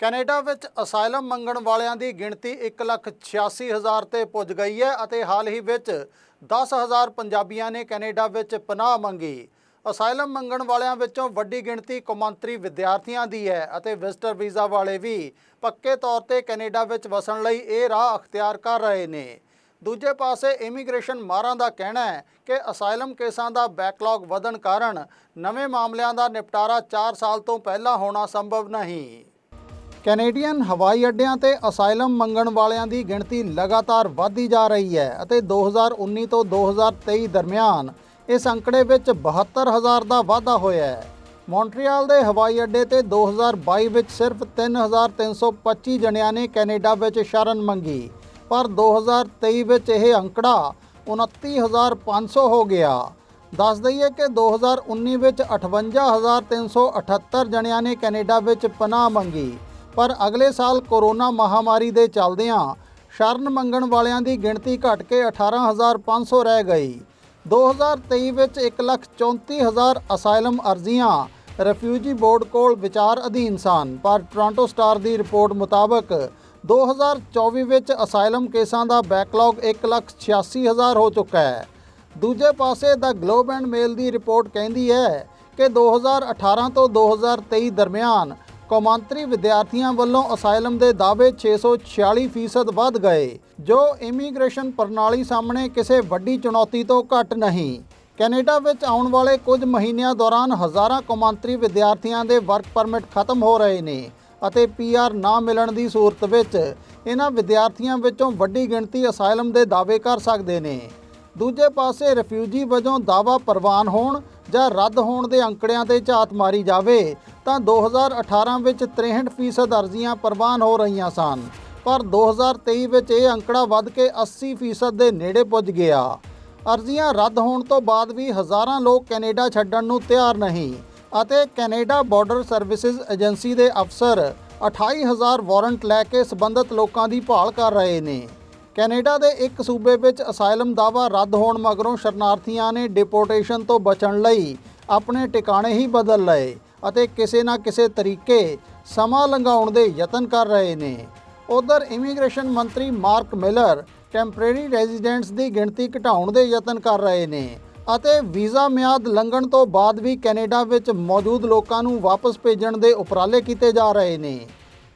Canada ਵਿੱਚ asylum ਮੰਗਣ ਵਾਲਿਆਂ ਦੀ ਗਿਣਤੀ 186000 ਤੇ ਪੁੱਜ ਗਈ ਹੈ ਅਤੇ ਹਾਲ ਹੀ ਵਿੱਚ 10000 ਪੰਜਾਬੀਆਂ ਨੇ ਕੈਨੇਡਾ ਵਿੱਚ ਪਨਾਹ ਮੰਗੀ। ਅਸਾਈਲਮ ਮੰਗਣ ਵਾਲਿਆਂ ਵਿੱਚੋਂ ਵੱਡੀ ਗਿਣਤੀ ਕੌਮਾਂਤਰੀ ਵਿਦਿਆਰਥੀਆਂ ਦੀ ਹੈ ਅਤੇ ਵਿਜ਼ਟਰ ਵੀਜ਼ਾ ਵਾਲੇ ਵੀ ਪੱਕੇ ਤੌਰ ਤੇ ਕੈਨੇਡਾ ਵਿੱਚ ਵਸਣ ਲਈ ਇਹ ਰਾਹ ਅਖਤਿਆਰ ਕਰ ਰਹੇ ਨੇ। ਦੂਜੇ ਪਾਸੇ ਇਮੀਗ੍ਰੇਸ਼ਨ ਮਾਰਾਂ ਦਾ ਕਹਿਣਾ ਹੈ ਕਿ ਅਸਾਈਲਮ ਕੇਸਾਂ ਦਾ ਬੈਕਲੌਗ ਵਧਣ ਕਾਰਨ ਨਵੇਂ ਮਾਮਲਿਆਂ ਦਾ ਨਿਪਟਾਰਾ 4 ਸਾਲ ਤੋਂ ਪਹਿਲਾਂ ਹੋਣਾ ਸੰਭਵ ਨਹੀਂ। ਕੈਨੇਡੀਅਨ ਹਵਾਈ ਅੱਡਿਆਂ ਤੇ ਅਸਾਈਲਮ ਮੰਗਣ ਵਾਲਿਆਂ ਦੀ ਗਿਣਤੀ ਲਗਾਤਾਰ ਵਧਦੀ ਜਾ ਰਹੀ ਹੈ ਅਤੇ 2019 ਤੋਂ 2023 ਦਰਮਿਆਨ ਇਸ ਅੰਕੜੇ ਵਿੱਚ 72000 ਦਾ ਵਾਧਾ ਹੋਇਆ ਹੈ। ਮੌਂਟਰੀਅਲ ਦੇ ਹਵਾਈ ਅੱਡੇ ਤੇ 2022 ਵਿੱਚ ਸਿਰਫ 3325 ਜਣਿਆਂ ਨੇ ਕੈਨੇਡਾ ਵਿੱਚ ਸ਼ਰਨ ਮੰਗੀ, ਪਰ 2023 ਵਿੱਚ ਇਹ ਅੰਕੜਾ 29500 ਹੋ ਗਿਆ। ਦੱਸ ਦਈਏ ਕਿ 2019 ਵਿੱਚ 58378 ਜਣਿਆਂ ਨੇ ਕੈਨੇਡਾ ਵਿੱਚ ਪਨਾਹ ਮੰਗੀ ਪਰ ਅਗਲੇ ਸਾਲ ਕੋਰੋਨਾ ਮਹਾਮਾਰੀ ਦੇ ਚੱਲਦਿਆਂ ਸ਼ਰਨ ਮੰਗਣ ਵਾਲਿਆਂ ਦੀ ਗਿਣਤੀ ਘਟ ਕੇ 18500 ਰਹਿ ਗਈ। 2023 ਵਿੱਚ 134000 ਅਸਾਈਲਮ ਅਰਜ਼ੀਆਂ ਰਿਫਿਊਜੀ ਬੋਰਡ ਕੋਲ ਵਿਚਾਰ ਅਧੀਨ ਸਨ। ਪਰ ਟੋਰਾਂਟੋ ਸਟਾਰ ਦੀ ਰਿਪੋਰਟ ਮੁਤਾਬਕ 2024 ਵਿੱਚ ਅਸਾਈਲਮ ਕੇਸਾਂ ਦਾ ਬੈਕਲੌਗ 186000 ਹੋ ਚੁੱਕਾ ਹੈ। ਦੂਜੇ ਪਾਸੇ ਦਾ ਗਲੋਬ ਐਂਡ ਮੇਲ ਦੀ ਰਿਪੋਰਟ ਕਹਿੰਦੀ ਹੈ ਕਿ 2018 ਤੋਂ 2023 ਦਰਮਿਆਨ ਕੌਮਾਂਤਰੀ ਵਿਦਿਆਰਥੀਆਂ ਵੱਲੋਂ ਅਸਾਈਲਮ ਦੇ ਦਾਅਵੇ 646% ਵੱਧ ਗਏ, ਜੋ ਇਮੀਗ੍ਰੇਸ਼ਨ ਪ੍ਰਣਾਲੀ ਸਾਹਮਣੇ ਕਿਸੇ ਵੱਡੀ ਚੁਣੌਤੀ ਤੋਂ ਘੱਟ ਨਹੀਂ। ਕੈਨੇਡਾ ਵਿੱਚ ਆਉਣ ਵਾਲੇ ਕੁਝ ਮਹੀਨਿਆਂ ਦੌਰਾਨ ਹਜ਼ਾਰਾਂ ਕੌਮਾਂਤਰੀ ਵਿਦਿਆਰਥੀਆਂ ਦੇ ਵਰਕ ਪਰਮਿਟ ਖਤਮ ਹੋ ਰਹੇ ਨੇ ਅਤੇ ਪੀਆਰ ਨਾ ਮਿਲਣ ਦੀ ਸੂਰਤ ਵਿੱਚ ਇਹਨਾਂ ਵਿਦਿਆਰਥੀਆਂ ਵਿੱਚੋਂ ਵੱਡੀ ਗਿਣਤੀ ਅਸਾਈਲਮ ਦੇ ਦਾਅਵੇ ਕਰ ਸਕਦੇ ਨੇ। ਦੂਜੇ ਪਾਸੇ ਰਿਫਿਊਜੀ ਵਜੋਂ ਦਾਵਾ ਪ੍ਰਵਾਨ ਹੋਣ ਜਾਂ ਰੱਦ ਹੋਣ ਦੇ ਅੰਕੜਿਆਂ ਤੇ ਝਾਤ ਮਾਰੀ ਜਾਵੇ, ਤਾਂ 2018 ਵਿੱਚ 63% ਅਰਜ਼ੀਆਂ ਪ੍ਰਵਾਨ ਹੋ ਰਹੀਆਂ ਸਨ, ਪਰ 2023 ਵਿੱਚ ਇਹ ਅੰਕੜਾ ਵੱਧ ਕੇ 80% ਦੇ ਨੇੜੇ ਪੁੱਜ ਗਿਆ। ਅਰਜ਼ੀਆਂ ਰੱਦ ਹੋਣ ਤੋਂ ਬਾਅਦ ਵੀ ਹਜ਼ਾਰਾਂ ਲੋਕ ਕੈਨੇਡਾ ਛੱਡਣ ਨੂੰ ਤਿਆਰ ਨਹੀਂ ਅਤੇ ਕੈਨੇਡਾ ਬਾਰਡਰ ਸਰਵਿਸਿਜ਼ ਏਜੰਸੀ ਦੇ ਅਫਸਰ 28000 ਵਾਰੰਟ ਲੈ ਕੇ ਸਬੰਧਤ ਲੋਕਾਂ ਦੀ ਭਾਲ ਕਰ ਰਹੇ ਨੇ। ਕੈਨੇਡਾ ਦੇ ਇੱਕ ਸੂਬੇ ਵਿੱਚ ਅਸਾਈਲਮ ਦਾਵਾ ਰੱਦ ਹੋਣ ਮਗਰੋਂ ਸ਼ਰਨਾਰਥੀਆਂ ਨੇ ਡਿਪੋਰਟੇਸ਼ਨ ਤੋਂ ਬਚਣ ਲਈ ਆਪਣੇ ਟਿਕਾਣੇ ਹੀ ਬਦਲ ਲਏ ਅਤੇ ਕਿਸੇ ਨਾ ਕਿਸੇ ਤਰੀਕੇ ਸਮਾਂ ਲੰਘਾਉਣ ਦੇ ਯਤਨ ਕਰ ਰਹੇ ਨੇ। ਉਧਰ ਇਮੀਗ੍ਰੇਸ਼ਨ ਮੰਤਰੀ ਮਾਰਕ ਮਿਲਰ ਟੈਂਪਰੇਰੀ ਰੈਜ਼ੀਡੈਂਟਸ ਦੀ ਗਿਣਤੀ ਘਟਾਉਣ ਦੇ ਯਤਨ ਕਰ ਰਹੇ ਨੇ ਅਤੇ ਵੀਜ਼ਾ ਮਿਆਦ ਲੰਘਣ ਤੋਂ ਬਾਅਦ ਵੀ ਕੈਨੇਡਾ ਵਿੱਚ ਮੌਜੂਦ ਲੋਕਾਂ ਨੂੰ ਵਾਪਸ ਭੇਜਣ ਦੇ ਉਪਰਾਲੇ ਕੀਤੇ ਜਾ ਰਹੇ ਨੇ।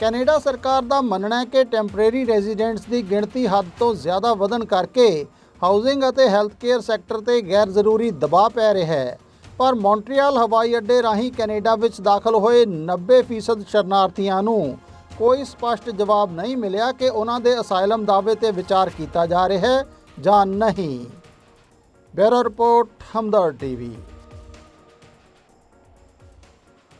ਕੈਨੇਡਾ ਸਰਕਾਰ ਦਾ ਮੰਨਣਾ ਹੈ ਕਿ ਟੈਂਪਰੇਰੀ ਰੈਜ਼ੀਡੈਂਟਸ ਦੀ ਗਿਣਤੀ ਹੱਦ ਤੋਂ ਜ਼ਿਆਦਾ ਵਧਣ ਕਰਕੇ ਹਾਊਸਿੰਗ ਅਤੇ ਹੈਲਥ ਕੇਅਰ ਸੈਕਟਰ ਤੇ ਗੈਰ ਜ਼ਰੂਰੀ ਦਬਾਅ ਪੈ ਰਿਹਾ ਹੈ। ਪਰ ਮੌਂਟਰੀਅਲ ਹਵਾਈ ਅੱਡੇ ਰਾਹੀਂ ਕੈਨੇਡਾ ਵਿੱਚ ਦਾਖਲ ਹੋਏ 90% ਸ਼ਰਨਾਰਥੀਆਂ ਨੂੰ ਕੋਈ ਸਪਸ਼ਟ ਜਵਾਬ ਨਹੀਂ ਮਿਲਿਆ ਕਿ ਉਹਨਾਂ ਦੇ ਅਸਾਈਲਮ ਦਾਅਵੇ ਤੇ ਵਿਚਾਰ ਕੀਤਾ ਜਾ ਰਿਹਾ ਹੈ ਜਾਂ ਨਹੀਂ। Bureau report Hamdard TV.